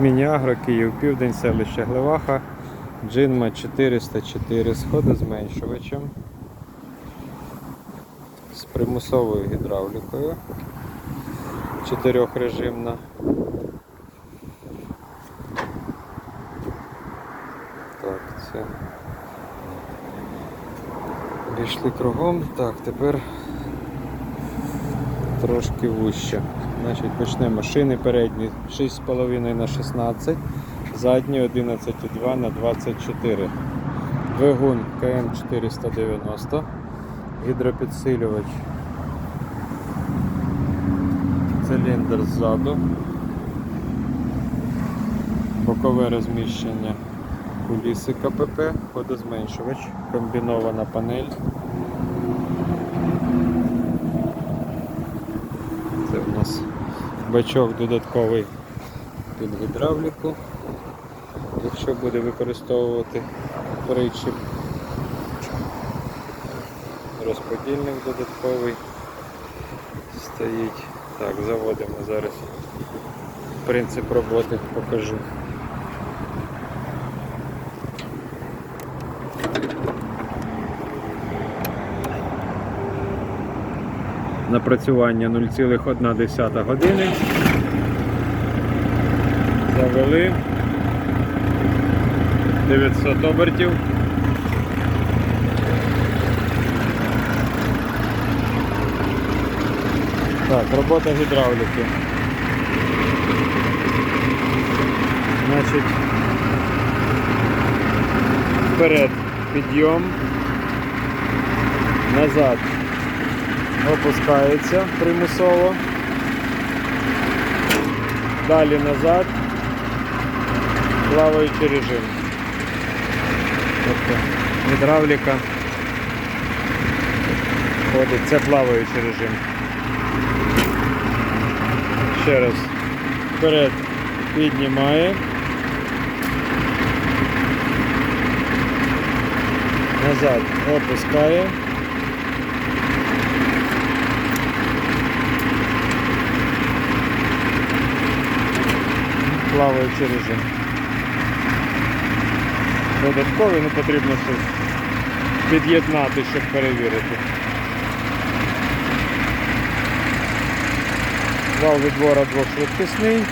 Міні-агро, Київ, Південь, селище Глеваха, Джинма 404 сходи зменшувачем з примусовою гідравлікою. Чотирьохрежимна. Так, це. Пішли кругом. Так, тепер трошки вище. Значить, почнемо. Шини передні 6,5 на 16, задні 11,2 на 24. Двигун КМ 490, гідропідсилювач, циліндр ззаду, бокове розміщення куліси КПП, ходозменшувач, комбінована панель. В нас бачок додатковий під гідравліку, якщо буде використовувати причіп. Розподільник додатковий стоїть. Так, заводимо зараз принцип роботи покажу. Напрацювання 0,1 години. Завели 900 обертів. Так, робота гідравліки. Значить, вперед підйом, назад опускається примусово. Далі назад. Плаваючий режим. Тобто гідравліка ходить, це плаваючий режим. Ще раз. Вперед піднімає. Назад опускає. Плаваючий режим. Додатковий, ну потрібно щось під'єднати, щоб перевірити. Вал відбора двохшвидкісний.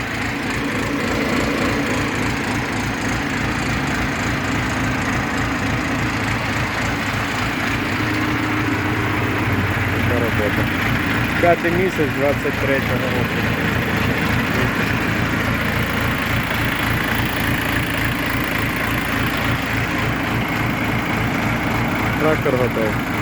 П'ятий місяць 23-го року. ટ્રેકર હતો.